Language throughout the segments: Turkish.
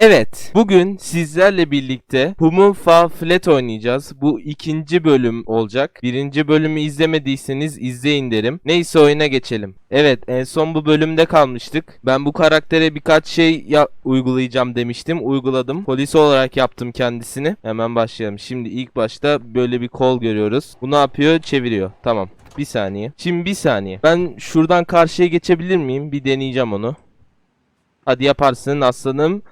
Evet, bugün sizlerle birlikte Humumfa Flat oynayacağız. Bu ikinci bölüm olacak. Birinci bölümü izlemediyseniz izleyin derim. Neyse oyuna geçelim. Evet, en son bu bölümde kalmıştık. Ben bu karaktere birkaç şey ya- uygulayacağım demiştim. Uyguladım. Polis olarak yaptım kendisini. Hemen başlayalım. Şimdi ilk başta böyle bir kol görüyoruz. Bu ne yapıyor? Çeviriyor. Tamam. Bir saniye. Şimdi bir saniye. Ben şuradan karşıya geçebilir miyim? Bir deneyeceğim onu. Hadi yaparsın aslanım.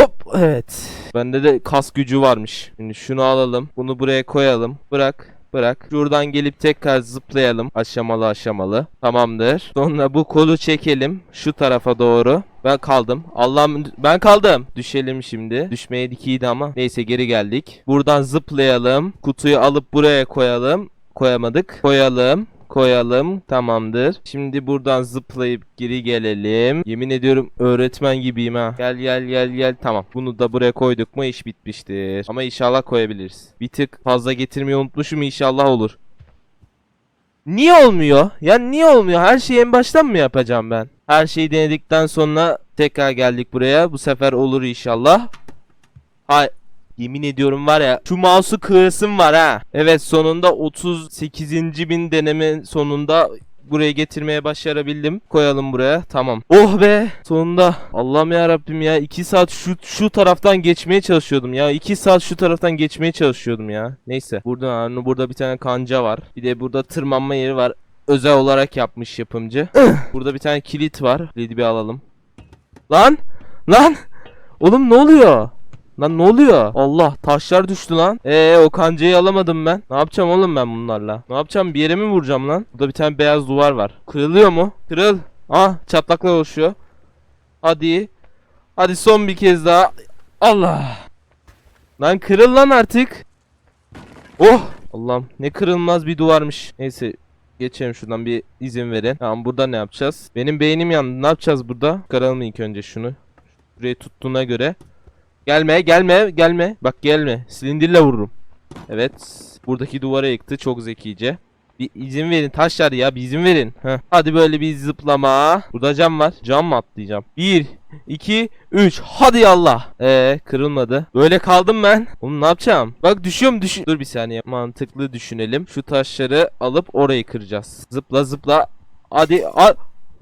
Hop evet. Bende de kas gücü varmış. Şimdi şunu alalım. Bunu buraya koyalım. Bırak. Bırak. Şuradan gelip tekrar zıplayalım. Aşamalı aşamalı. Tamamdır. Sonra bu kolu çekelim. Şu tarafa doğru. Ben kaldım. Allah'ım ben kaldım. Düşelim şimdi. Düşmeye iyiydi ama. Neyse geri geldik. Buradan zıplayalım. Kutuyu alıp buraya koyalım. Koyamadık. Koyalım. Koyalım. Tamamdır. Şimdi buradan zıplayıp geri gelelim. Yemin ediyorum öğretmen gibiyim ha. Gel gel gel gel. Tamam. Bunu da buraya koyduk mu iş bitmiştir. Ama inşallah koyabiliriz. Bir tık fazla getirmeyi unutmuşum inşallah olur. Niye olmuyor? Ya niye olmuyor? Her şeyi en baştan mı yapacağım ben? Her şeyi denedikten sonra tekrar geldik buraya. Bu sefer olur inşallah. Hay Yemin ediyorum var ya şu mouse'u kırısım var ha. Evet sonunda 38. bin deneme sonunda buraya getirmeye başarabildim. Koyalım buraya. Tamam. Oh be. Sonunda. Allah'ım ya Rabbim ya. 2 saat şu şu taraftan geçmeye çalışıyordum ya. 2 saat şu taraftan geçmeye çalışıyordum ya. Neyse. Burada burada bir tane kanca var. Bir de burada tırmanma yeri var. Özel olarak yapmış yapımcı. burada bir tane kilit var. Kilidi bir alalım. Lan! Lan! Oğlum ne oluyor? Lan ne oluyor? Allah taşlar düştü lan. Ee o kancayı alamadım ben. Ne yapacağım oğlum ben bunlarla? Ne yapacağım bir yere mi vuracağım lan? Burada bir tane beyaz duvar var. Kırılıyor mu? Kırıl. Ah çatlaklar oluşuyor. Hadi. Hadi son bir kez daha. Allah. Lan kırıl lan artık. Oh. Allah'ım ne kırılmaz bir duvarmış. Neyse Geçelim şuradan bir izin verin. Tamam burada ne yapacağız? Benim beynim yandı. Ne yapacağız burada? Çıkaralım ilk önce şunu. Şurayı tuttuğuna göre. Gelme gelme gelme. Bak gelme. Silindirle vururum. Evet. Buradaki duvara yıktı. Çok zekice. Bir izin verin taşlar ya bir izin verin. Heh. Hadi böyle bir zıplama. Burada cam var. Cam mı atlayacağım? 1, 2, 3. Hadi yallah. Ee kırılmadı. Böyle kaldım ben. Oğlum ne yapacağım? Bak düşüyorum düşün. Dur bir saniye. Mantıklı düşünelim. Şu taşları alıp orayı kıracağız. Zıpla zıpla. Hadi. a-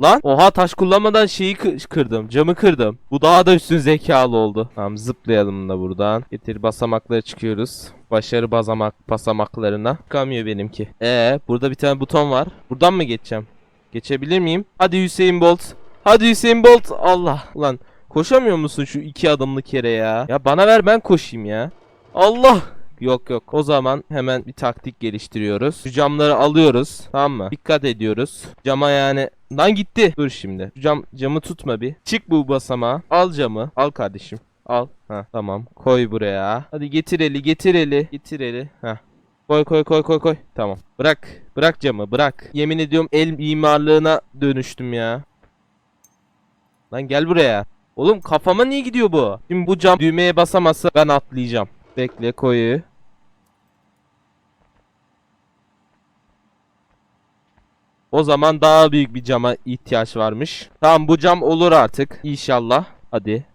Lan oha taş kullanmadan şeyi kı- kırdım. Camı kırdım. Bu daha da üstün zekalı oldu. Tamam zıplayalım da buradan. Getir basamaklara çıkıyoruz. Başarı basamak basamaklarına. Çıkamıyor benimki. Ee burada bir tane buton var. Buradan mı geçeceğim? Geçebilir miyim? Hadi Hüseyin Bolt. Hadi Hüseyin Bolt. Allah. Ulan koşamıyor musun şu iki adımlık yere ya? Ya bana ver ben koşayım ya. Allah. Yok yok. O zaman hemen bir taktik geliştiriyoruz. Şu camları alıyoruz. Tamam mı? Dikkat ediyoruz. Cama yani Lan gitti. Dur şimdi. Şu Cam camı tutma bir. Çık bu basamağa. Al camı. Al kardeşim. Al. Ha tamam. Koy buraya. Hadi getir eli, getir eli. Ha. Koy koy koy koy koy. Tamam. Bırak. Bırak camı, bırak. Yemin ediyorum el mimarlığına dönüştüm ya. Lan gel buraya. Oğlum kafama niye gidiyor bu? Şimdi bu cam düğmeye basamazsa ben atlayacağım. Bekle koyu. O zaman daha büyük bir cama ihtiyaç varmış. Tamam bu cam olur artık. İnşallah. Hadi.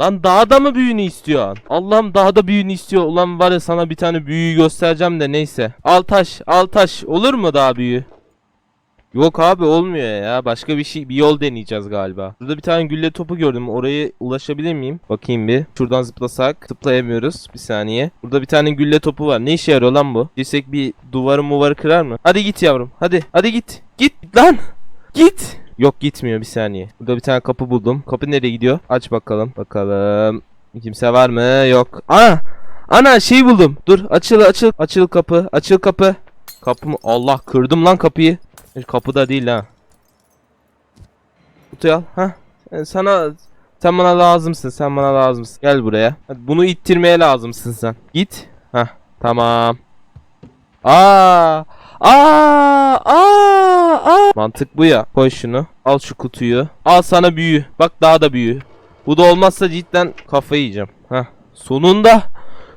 Lan daha da mı büyüğünü istiyorsun? Allah'ım daha da büyüğünü istiyor. Ulan var ya sana bir tane büyüğü göstereceğim de neyse. Al taş, al taş. Olur mu daha büyüğü? Yok abi olmuyor ya. Başka bir şey bir yol deneyeceğiz galiba. Burada bir tane gülle topu gördüm. Oraya ulaşabilir miyim? Bakayım bir. Şuradan zıplasak zıplayamıyoruz. Bir saniye. Burada bir tane gülle topu var. Ne işe yarıyor lan bu? Girsek bir duvarı muvarı kırar mı? Hadi git yavrum. Hadi. Hadi git. Git lan. Git. Yok gitmiyor bir saniye. Burada bir tane kapı buldum. Kapı nereye gidiyor? Aç bakalım. Bakalım. Kimse var mı? Yok. Ana! Ana şey buldum. Dur açıl açıl. Açıl kapı. Açıl kapı. Kapı mı? Allah kırdım lan kapıyı. Kapıda değil ha. Kutuyu al. Sen- Sana sen bana lazımsın. Sen bana lazımsın. Gel buraya. Hadi bunu ittirmeye lazımsın sen. Git. Hah. Tamam. Aa! Aa! Aa! Mantık bu ya. Koy şunu. Al şu kutuyu. Al sana büyü. Bak daha da büyü. Bu da olmazsa cidden kafayı yiyeceğim. Hah. Sonunda.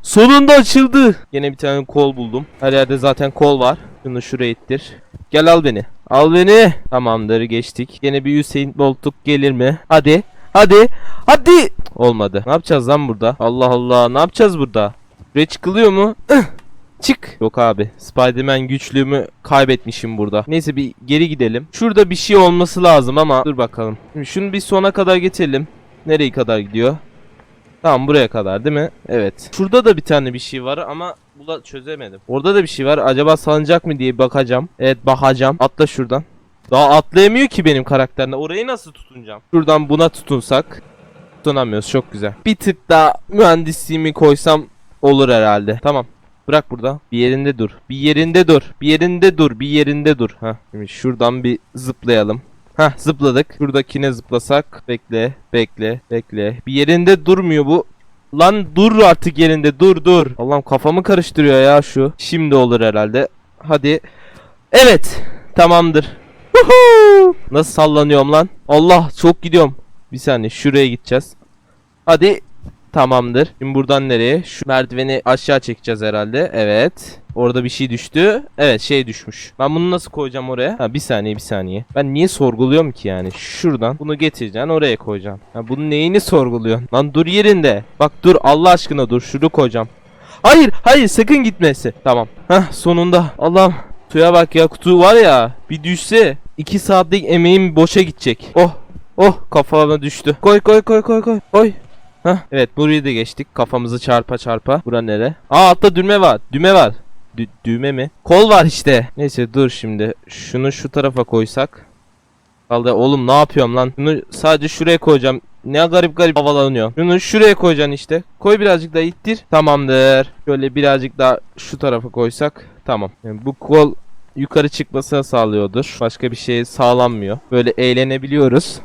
Sonunda açıldı. Yine bir tane kol buldum. Her yerde zaten kol var. Şunu şuraya ittir. Gel al beni. Al beni. Tamamdır geçtik. Yine bir Hüseyin Boltuk gelir mi? Hadi. Hadi. Hadi. Olmadı. Ne yapacağız lan burada? Allah Allah. Ne yapacağız burada? Buraya çıkılıyor mu? Çık. Yok abi. Spiderman güçlüğümü kaybetmişim burada. Neyse bir geri gidelim. Şurada bir şey olması lazım ama dur bakalım. Şimdi şunu bir sona kadar getirelim. Nereye kadar gidiyor? Tamam buraya kadar değil mi? Evet. Şurada da bir tane bir şey var ama bu da çözemedim. Orada da bir şey var. Acaba salınacak mı diye bakacağım. Evet bakacağım. Atla şuradan. Daha atlayamıyor ki benim karakterine. Orayı nasıl tutunacağım? Şuradan buna tutunsak. Tutunamıyoruz. Çok güzel. Bir tık daha mühendisliğimi koysam olur herhalde. Tamam. Bırak burada. Bir yerinde dur. Bir yerinde dur. Bir yerinde dur. Bir yerinde dur. Ha. Şimdi şuradan bir zıplayalım. Ha zıpladık. Şuradakine zıplasak. Bekle, bekle, bekle. Bir yerinde durmuyor bu. Lan dur artık yerinde. Dur dur. Allah'ım kafamı karıştırıyor ya şu. Şimdi olur herhalde. Hadi. Evet. Tamamdır. Nasıl sallanıyorum lan? Allah çok gidiyorum. Bir saniye şuraya gideceğiz. Hadi. Tamamdır. Şimdi buradan nereye? Şu merdiveni aşağı çekeceğiz herhalde. Evet. Orada bir şey düştü. Evet şey düşmüş. Ben bunu nasıl koyacağım oraya? Ha bir saniye bir saniye. Ben niye sorguluyorum ki yani? Şuradan bunu getireceksin oraya koyacaksın. Ha bunun neyini sorguluyorsun? Lan dur yerinde. Bak dur Allah aşkına dur. Şunu koyacağım. Hayır hayır sakın gitmesi. Tamam. Hah sonunda. Allah'ım. Suya bak ya kutu var ya. Bir düşse 2 saatlik emeğim boşa gidecek. Oh. Oh kafama düştü. Koy koy koy koy koy. Koy. Hah evet burayı da geçtik. Kafamızı çarpa çarpa. Bura nere? Aa altta düğme var. Düğme var. Dü- düğme mi? Kol var işte. Neyse dur şimdi. Şunu şu tarafa koysak. Kaldı oğlum ne yapıyorum lan? Şunu sadece şuraya koyacağım. Ne garip garip havalanıyor. Şunu şuraya koyacaksın işte. Koy birazcık daha ittir. Tamamdır. Şöyle birazcık daha şu tarafa koysak. Tamam. Yani bu kol yukarı çıkmasını sağlıyordur. Başka bir şey sağlanmıyor. Böyle eğlenebiliyoruz.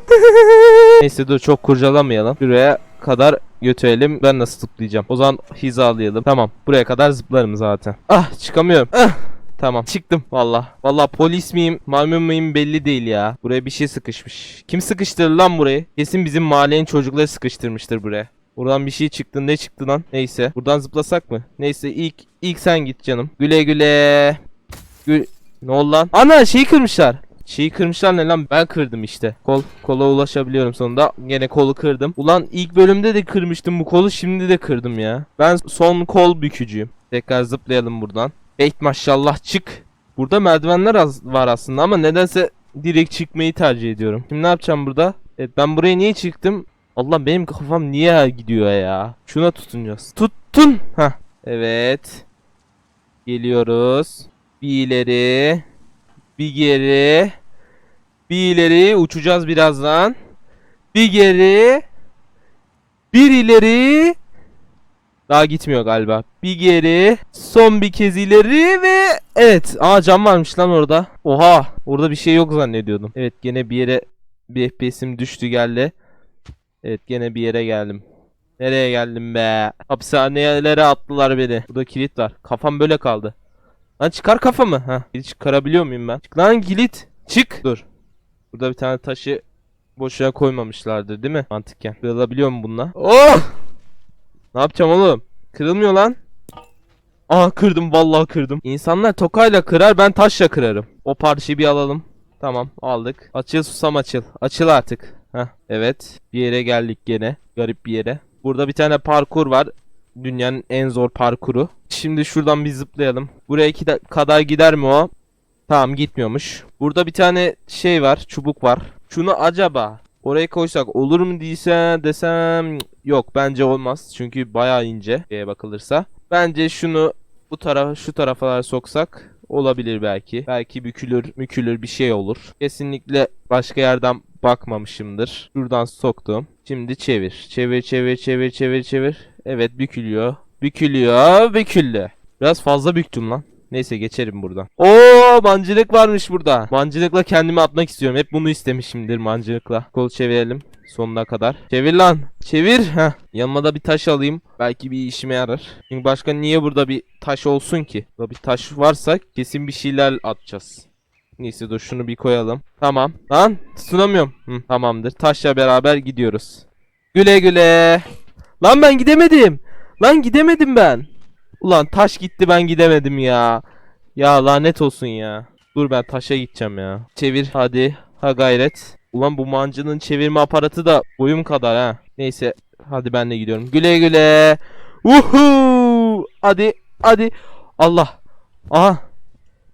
Neyse dur çok kurcalamayalım. Şuraya kadar götürelim. Ben nasıl zıplayacağım? O zaman hizalayalım. Tamam. Buraya kadar zıplarım zaten. Ah çıkamıyorum. Ah. Tamam çıktım valla. Valla polis miyim maymun muyum belli değil ya. Buraya bir şey sıkışmış. Kim sıkıştırdı lan burayı? Kesin bizim mahallenin çocukları sıkıştırmıştır buraya. Buradan bir şey çıktı ne çıktı lan? Neyse. Buradan zıplasak mı? Neyse ilk ilk sen git canım. Güle güle. Gü ne oldu lan? Ana şeyi kırmışlar. Şeyi kırmışlar ne lan? Ben kırdım işte. Kol kola ulaşabiliyorum sonunda. Gene kolu kırdım. Ulan ilk bölümde de kırmıştım bu kolu. Şimdi de kırdım ya. Ben son kol bükücüyüm. Tekrar zıplayalım buradan. Ey maşallah çık. Burada merdivenler az var aslında ama nedense direkt çıkmayı tercih ediyorum. Şimdi ne yapacağım burada? Evet ben buraya niye çıktım? Allah benim kafam niye gidiyor ya? Şuna tutunacağız. Tuttun. Ha. Evet. Geliyoruz. Bir ileri. Bir geri. Bir ileri uçacağız birazdan. Bir geri. Bir ileri. Daha gitmiyor galiba. Bir geri. Son bir kez ileri ve evet. Aa cam varmış lan orada. Oha. Orada bir şey yok zannediyordum. Evet gene bir yere bir FPS'im düştü geldi. Evet gene bir yere geldim. Nereye geldim be? Hapishanelere attılar beni. Burada kilit var. Kafam böyle kaldı. Lan çıkar kafamı. Ha. Çıkarabiliyor muyum ben? Çık lan kilit. Çık. Dur. Burada bir tane taşı boşuna koymamışlardır değil mi? Mantıken. Kırılabiliyor mu bununla? Oh! Ne yapacağım oğlum? Kırılmıyor lan. Aa kırdım vallahi kırdım. İnsanlar tokayla kırar ben taşla kırarım. O parçayı bir alalım. Tamam aldık. Açıl susam açıl. Açıl artık. Heh evet. Bir yere geldik gene. Garip bir yere. Burada bir tane parkur var. Dünyanın en zor parkuru. Şimdi şuradan bir zıplayalım. Buraya iki da- kadar gider mi o? Tamam gitmiyormuş. Burada bir tane şey var. Çubuk var. Şunu acaba oraya koysak olur mu diyse desem yok bence olmaz. Çünkü bayağı ince şeye bakılırsa. Bence şunu bu tarafa şu tarafalar soksak olabilir belki. Belki bükülür mükülür bir şey olur. Kesinlikle başka yerden bakmamışımdır. Şuradan soktum. Şimdi çevir. Çevir çevir çevir çevir çevir. Evet bükülüyor. Bükülüyor büküldü. Biraz fazla büktüm lan. Neyse geçerim buradan. Oo mancınık varmış burada. Mancınıkla kendimi atmak istiyorum. Hep bunu istemişimdir mancınıkla. Kol çevirelim sonuna kadar. Çevir lan. Çevir. Heh. Yanıma da bir taş alayım. Belki bir işime yarar. Çünkü başka niye burada bir taş olsun ki? Burada bir taş varsa kesin bir şeyler atacağız. Neyse dur şunu bir koyalım. Tamam. Lan tutunamıyorum. Hı, tamamdır. Taşla beraber gidiyoruz. Güle güle. Lan ben gidemedim. Lan gidemedim ben. Ulan taş gitti ben gidemedim ya. Ya lanet olsun ya. Dur ben taşa gideceğim ya. Çevir hadi. Ha gayret. Ulan bu mancının çevirme aparatı da boyum kadar ha. Neyse hadi ben de gidiyorum. Güle güle. Uhu! Hadi hadi. Allah. Aha.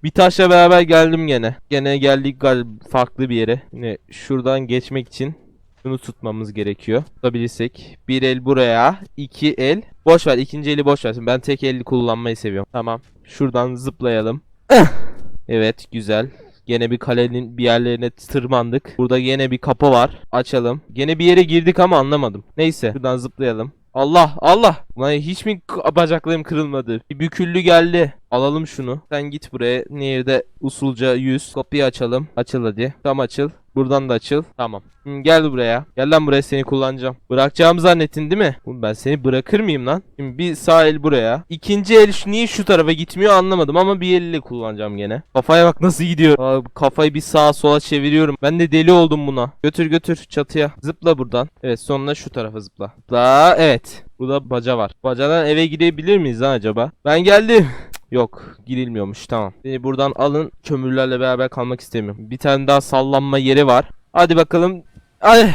Bir taşla beraber geldim gene. Gene geldik galiba farklı bir yere. Yine şuradan geçmek için şunu tutmamız gerekiyor. Tutabilirsek. Bir el buraya. iki el. Boş ver. ikinci eli boş versin. Ben tek eli kullanmayı seviyorum. Tamam. Şuradan zıplayalım. evet güzel. Gene bir kalenin bir yerlerine tırmandık. Burada gene bir kapı var. Açalım. Gene bir yere girdik ama anlamadım. Neyse. Şuradan zıplayalım. Allah Allah. Lan hiç mi bacaklarım kırılmadı? Bir büküllü geldi. Alalım şunu. Sen git buraya. Nehirde usulca yüz. Kapıyı açalım. Açıl hadi. Tam açıl. Buradan da açıl. Tamam. Şimdi gel buraya. Gel lan buraya seni kullanacağım. Bırakacağımı zannettin değil mi? Oğlum ben seni bırakır mıyım lan? Şimdi bir sağ el buraya. İkinci el şu- niye şu tarafa gitmiyor anlamadım ama bir elle kullanacağım gene. Kafaya bak nasıl gidiyor. Aa, kafayı bir sağa sola çeviriyorum. Ben de deli oldum buna. Götür götür çatıya. Zıpla buradan. Evet sonra şu tarafa zıpla. Zıpla. Evet. Burada baca var. Bacadan eve gidebilir miyiz lan acaba? Ben geldim. Yok girilmiyormuş tamam. Beni buradan alın kömürlerle beraber kalmak istemiyorum. Bir tane daha sallanma yeri var. Hadi bakalım. Ay.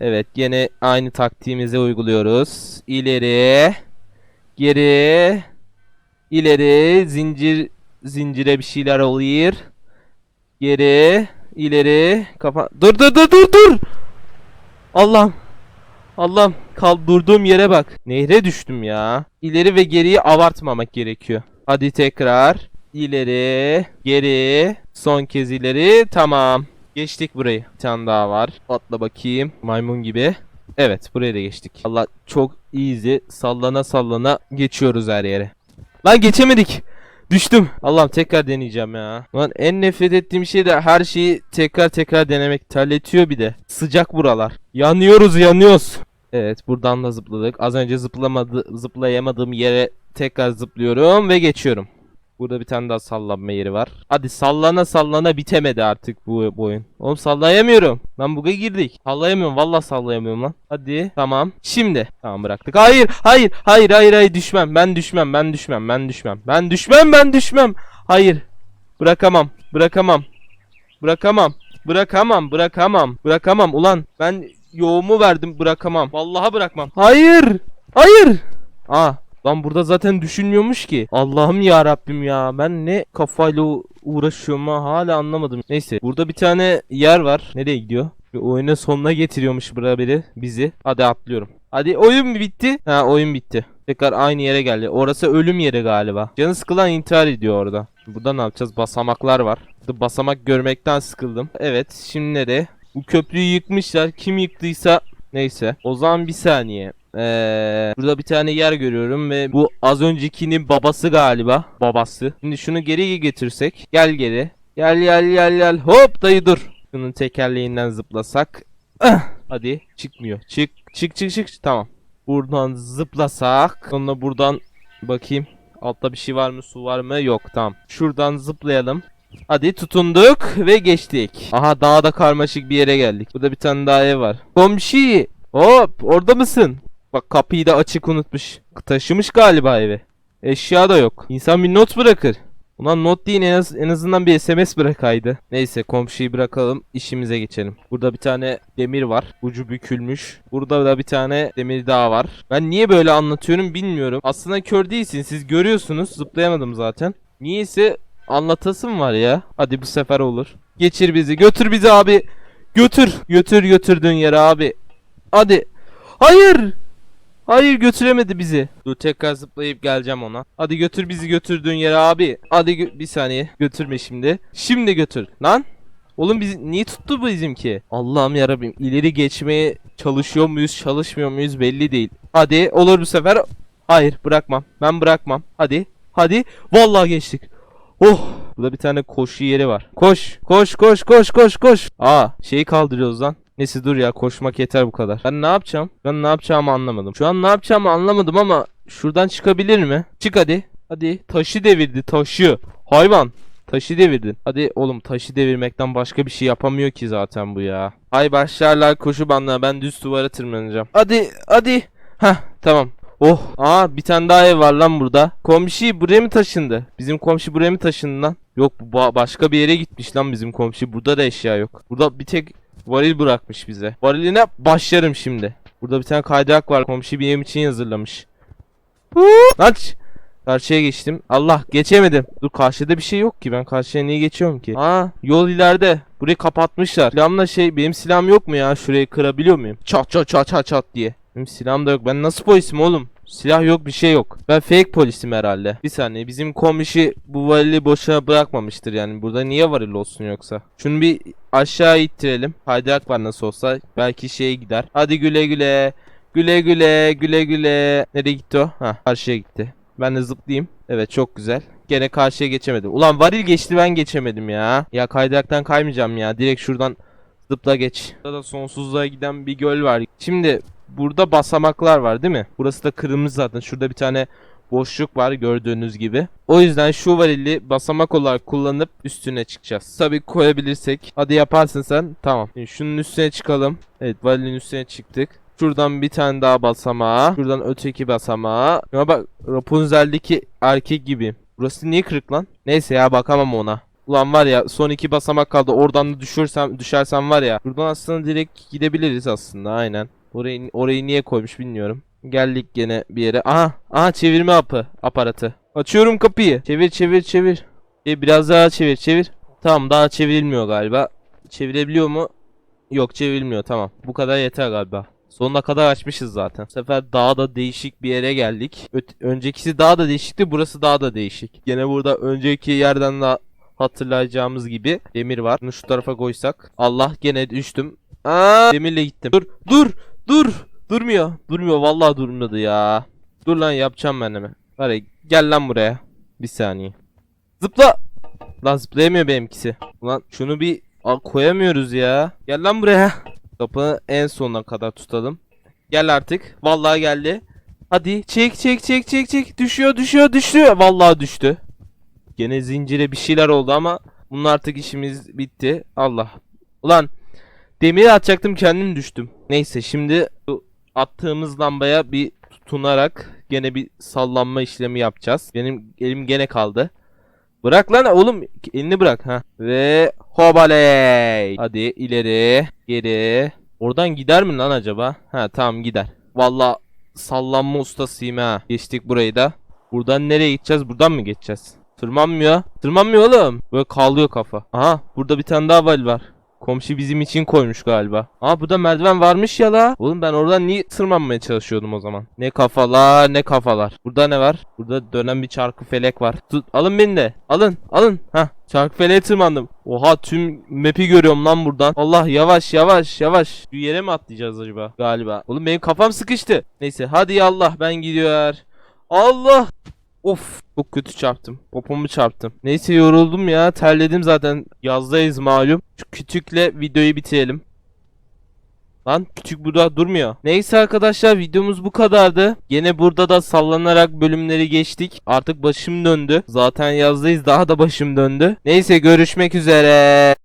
Evet yine aynı taktiğimizi uyguluyoruz. İleri. Geri. ileri Zincir. Zincire bir şeyler oluyor. Geri. ileri Kafa. Dur dur dur dur dur. Allah'ım. Allah'ım kal durduğum yere bak. Nehre düştüm ya. İleri ve geriyi abartmamak gerekiyor. Hadi tekrar. İleri, geri, son kez ileri. Tamam. Geçtik burayı. Bir tane daha var. Atla bakayım. Maymun gibi. Evet buraya da geçtik. Allah çok easy. Sallana sallana geçiyoruz her yere. Lan geçemedik. Düştüm. Allah'ım tekrar deneyeceğim ya. Lan en nefret ettiğim şey de her şeyi tekrar tekrar denemek. Terletiyor bir de. Sıcak buralar. Yanıyoruz yanıyoruz. Evet buradan da zıpladık. Az önce zıplamadı, zıplayamadığım yere tekrar zıplıyorum ve geçiyorum. Burada bir tane daha sallanma yeri var. Hadi sallana sallana bitemedi artık bu, bu oyun. Oğlum sallayamıyorum. Lan buga girdik. Sallayamıyorum. Vallahi sallayamıyorum lan. Hadi. Tamam. Şimdi. Tamam bıraktık. Hayır. Hayır. Hayır. Hayır. Hayır. Düşmem. Ben düşmem. Ben düşmem. Ben düşmem. Ben düşmem. Ben düşmem. Hayır. Bırakamam. Bırakamam. Bırakamam. Bırakamam. Bırakamam. Bırakamam. Ulan ben yoğumu verdim. Bırakamam. Vallahi bırakmam. Hayır. Hayır. Aa. Lan burada zaten düşünmüyormuş ki. Allah'ım ya Rabbim ya. Ben ne kafayla uğraşıyorum ha hala anlamadım. Neyse. Burada bir tane yer var. Nereye gidiyor? Bir oyunun sonuna getiriyormuş bura biri bizi. Hadi atlıyorum. Hadi oyun bitti? Ha oyun bitti. Tekrar aynı yere geldi. Orası ölüm yeri galiba. Canı sıkılan intihar ediyor orada. Burada ne yapacağız? Basamaklar var. Burada basamak görmekten sıkıldım. Evet şimdi nereye? Bu köprüyü yıkmışlar. Kim yıktıysa neyse. O zaman bir saniye. Ee, burada bir tane yer görüyorum ve bu az öncekinin babası galiba. Babası. Şimdi şunu geri getirsek. Gel geri. Gel gel gel gel. Hop dayı dur. Şunun tekerleğinden zıplasak. Ah! Hadi çıkmıyor. Çık çık çık çık. Tamam. Buradan zıplasak. Sonra buradan bakayım. Altta bir şey var mı? Su var mı? Yok. Tamam. Şuradan zıplayalım. Hadi tutunduk ve geçtik. Aha daha da karmaşık bir yere geldik. Burada bir tane daha ev var. Komşu. Hop orada mısın? Bak kapıyı da açık unutmuş. Taşımış galiba evi. Eşya da yok. İnsan bir not bırakır. Ulan not değil en, az, en azından bir SMS bırakaydı. Neyse komşuyu bırakalım işimize geçelim. Burada bir tane demir var. Ucu bükülmüş. Burada da bir tane demir daha var. Ben niye böyle anlatıyorum bilmiyorum. Aslında kör değilsin siz görüyorsunuz. Zıplayamadım zaten. Niyeyse anlatasım var ya. Hadi bu sefer olur. Geçir bizi götür bizi abi. Götür. Götür götürdüğün yere abi. Hadi. Hayır. Hayır götüremedi bizi. Dur tekrar zıplayıp geleceğim ona. Hadi götür bizi götürdüğün yere abi. Hadi gö- bir saniye. Götürme şimdi. Şimdi götür. Lan. Oğlum biz niye tuttu bu bizimki? Allah'ım yarabbim. İleri geçmeye çalışıyor muyuz, çalışmıyor muyuz belli değil. Hadi olur bu sefer. Hayır bırakmam. Ben bırakmam. Hadi. Hadi. Vallahi geçtik. Oh. Burada bir tane koşu yeri var. Koş. Koş koş koş koş koş. Aa şeyi kaldırıyoruz lan. Neyse dur ya koşmak yeter bu kadar. Ben ne yapacağım? Ben ne yapacağımı anlamadım. Şu an ne yapacağımı anlamadım ama şuradan çıkabilir mi? Çık hadi. Hadi taşı devirdi taşı. Hayvan. Taşı devirdin. Hadi oğlum taşı devirmekten başka bir şey yapamıyor ki zaten bu ya. Hay başlarlar koşu bandına ben düz duvara tırmanacağım. Hadi hadi. Heh tamam. Oh. Aa bir tane daha ev var lan burada. Komşu buraya mı taşındı? Bizim komşu buraya mı taşındı lan? Yok bu ba- başka bir yere gitmiş lan bizim komşu. Burada da eşya yok. Burada bir tek varil bırakmış bize. Variline başlarım şimdi. Burada bir tane kaydırak var. Komşu benim için hazırlamış. Aç. Karşıya geçtim. Allah geçemedim. Dur karşıda bir şey yok ki. Ben karşıya niye geçiyorum ki? Aa yol ileride. Burayı kapatmışlar. Silahımla şey benim silahım yok mu ya? Şurayı kırabiliyor muyum? Çat çat çat çat çat diye. Benim silahım da yok. Ben nasıl polisim oğlum? Silah yok bir şey yok. Ben fake polisim herhalde. Bir saniye bizim komşu bu varili boşuna bırakmamıştır yani. Burada niye varil olsun yoksa? Şunu bir aşağı ittirelim. Kaydırak var nasıl olsa. Belki şeye gider. Hadi güle güle. Güle güle güle güle. Nereye gitti o? Ha karşıya gitti. Ben de zıplayayım. Evet çok güzel. Gene karşıya geçemedim. Ulan varil geçti ben geçemedim ya. Ya kaydıraktan kaymayacağım ya. Direkt şuradan zıpla geç. Burada da sonsuzluğa giden bir göl var. Şimdi burada basamaklar var değil mi? Burası da kırmızı zaten. Şurada bir tane boşluk var gördüğünüz gibi. O yüzden şu varili basamak olarak kullanıp üstüne çıkacağız. Tabii koyabilirsek. Hadi yaparsın sen. Tamam. Şimdi şunun üstüne çıkalım. Evet varilin üstüne çıktık. Şuradan bir tane daha basamağa. Şuradan öteki basamağa. Ya bak Rapunzel'deki erkek gibi. Burası niye kırık lan? Neyse ya bakamam ona. Ulan var ya son iki basamak kaldı. Oradan da düşürsem düşersem var ya. Buradan aslında direkt gidebiliriz aslında aynen. Orayı orayı niye koymuş bilmiyorum. Geldik gene bir yere. Aha, aha çevirme apı, aparatı. Açıyorum kapıyı. Çevir çevir çevir. E, biraz daha çevir çevir. Tamam daha çevrilmiyor galiba. Çevirebiliyor mu? Yok çevrilmiyor tamam. Bu kadar yeter galiba. Sonuna kadar açmışız zaten. Bu sefer daha da değişik bir yere geldik. Öt- öncekisi daha da değişikti. Burası daha da değişik. Gene burada önceki yerden de hatırlayacağımız gibi demir var. Bunu şu tarafa koysak. Allah gene düştüm. Aa, demirle gittim. Dur dur dur. Durmuyor. Durmuyor vallahi durmadı ya. Dur lan yapacağım ben hemen. Var gel lan buraya. Bir saniye. Zıpla. Lan zıplayamıyor benimkisi. Ulan şunu bir koyamıyoruz ya. Gel lan buraya. Kapını en sonuna kadar tutalım. Gel artık. Vallahi geldi. Hadi çek çek çek çek çek. Düşüyor düşüyor düşüyor. Vallahi düştü. Gene zincire bir şeyler oldu ama bunun artık işimiz bitti. Allah. Ulan demiri atacaktım kendim düştüm. Neyse şimdi bu attığımız lambaya bir tutunarak gene bir sallanma işlemi yapacağız. Benim elim gene kaldı. Bırak lan oğlum elini bırak ha. Ve hobaley. Hadi ileri, geri. Oradan gider mi lan acaba? Ha tamam gider. Valla sallanma ustasıyım ha. Geçtik burayı da. Buradan nereye gideceğiz? Buradan mı geçeceğiz? Tırmanmıyor. Tırmanmıyor oğlum. Böyle kalıyor kafa. Aha burada bir tane daha val var. Komşu bizim için koymuş galiba. Aa burada merdiven varmış ya la. Oğlum ben oradan niye tırmanmaya çalışıyordum o zaman? Ne kafalar ne kafalar. Burada ne var? Burada dönen bir çarkı felek var. Tut, alın beni de. Alın alın. Ha çarkı feleğe tırmandım. Oha tüm map'i görüyorum lan buradan. Allah yavaş yavaş yavaş. Bir yere mi atlayacağız acaba? Galiba. Oğlum benim kafam sıkıştı. Neyse hadi ya Allah ben gidiyor. Allah. Of çok kötü çarptım. Popomu çarptım. Neyse yoruldum ya. Terledim zaten. Yazdayız malum. Şu kütükle videoyu bitirelim. Lan kütük burada durmuyor. Neyse arkadaşlar videomuz bu kadardı. Yine burada da sallanarak bölümleri geçtik. Artık başım döndü. Zaten yazdayız daha da başım döndü. Neyse görüşmek üzere.